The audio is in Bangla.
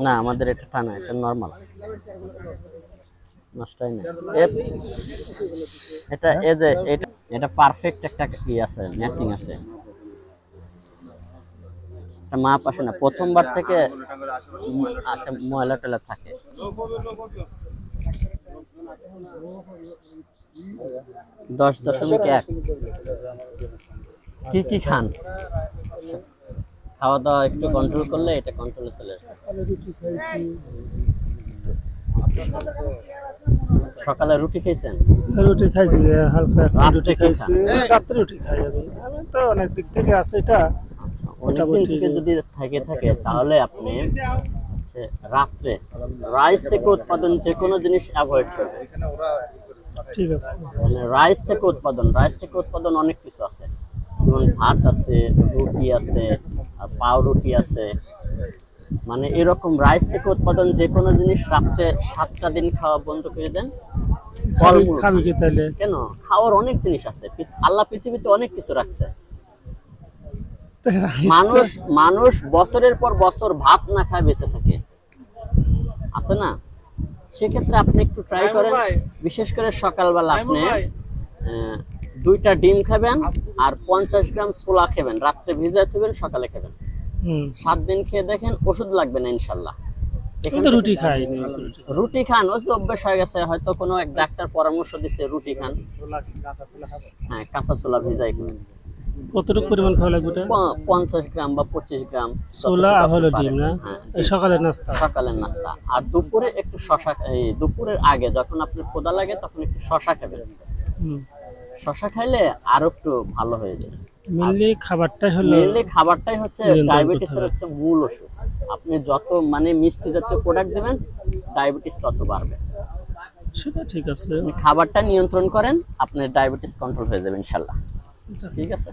না, আমাদের এটা টানা এটা নর্মাল নষ্ট হয় না। এ- এটা এই যে, এটা পারফেক্ট একটা ই আছে ম্যাচিং আছে। একটা মাপ আসে না, প্রথমবার থেকে আসে ময়লা টয়লা থাকে। দশ দশমিক এক। কি কি খান? খাওয়া দাওয়া একটু কন্ট্রোল করলে এটা কন্ট্রোলে চলে সকালে রুটি খেয়েছেন? রুটি খাইছি হালকা রুটি খাইছি। রাত্রে রুটি খাই আমি। তো অনেক দিক থেকে আছে এটা। আচ্ছা অনেকদিন থেকে যদি থেকে থাকে তাহলে আপনি হচ্ছে রাত্রে। রাইস থেকে উৎপাদন যে কোনো জিনিস অ্যাভয়েড করবেন ঠিক আছে। মানে রাইস থেকে উৎপাদন রাইস থেকে উৎপাদন অনেক কিছু আছে। যেমন ভাত আছে রুটি আছে পাউরুটি আছে। মানে এরকম রাইস থেকে উৎপাদন যে কোনো জিনিস রাত্রে সাতটা দিন খাওয়া বন্ধ করে দেন। ফলমূল কেন? খাওয়ার অনেক জিনিস আছে। আল্লাহ পৃথিবীতে অনেক কিছু রাখছে। মানুষ মানুষ বছরের পর বছর ভাত না খায় বেঁচে থাকে। আছে না? সেক্ষেত্রে আপনি একটু ট্রাই করেন। বিশেষ করে সকালবেলা আপনি আহ, দুইটা ডিম খাবেন আর পঞ্চাশ গ্রাম ছোলা খাবেন। রাত্রে ভিজায় থাকবেন সকালে খাবেন। সাত দিন খেয়ে দেখেন ওষুধ লাগবে না ইনশাল্লাহ। রুটি খাই। রুটি খান ওই তো অভ্যাস হয়ে গেছে। হয়তো কোনো এক ডাক্তার পরামর্শ দিছে রুটি খান। হ্যাঁ কাঁচা ছোলা ভিজাই খাবেন। কতটুকু পরিমাণ খাওয়া লাগবে এটা? পঞ্চাশ গ্রাম বা পঁচিশ গ্রাম ছোলা আর হলো ডিম না? হ্যাঁ, সকালের নাস্তা? সকালের নাস্তা। আর দুপুরে একটু শশা দুপুরের আগে যখন আপনি ক্ষুধা লাগে তখন একটু শশা খাবেন। শশা খাইলে আরও একটু ভালো হয়ে মেনলি খাবারটাই হলো মেনলি খাবারটাই হচ্ছে ডায়াবেটিসের হচ্ছে মূল ওষুধ। আপনি যত মানে মিষ্টি জাতীয় প্রোডাক্ট দেবেন ডায়াবেটিস তত বাড়বে। সেটা ঠিক আছে। খাবারটা নিয়ন্ত্রণ করেন আপনার ডায়াবেটিস কন্ট্রোল হয়ে যাবে ইনশাল্লাহ। ঠিক আছে।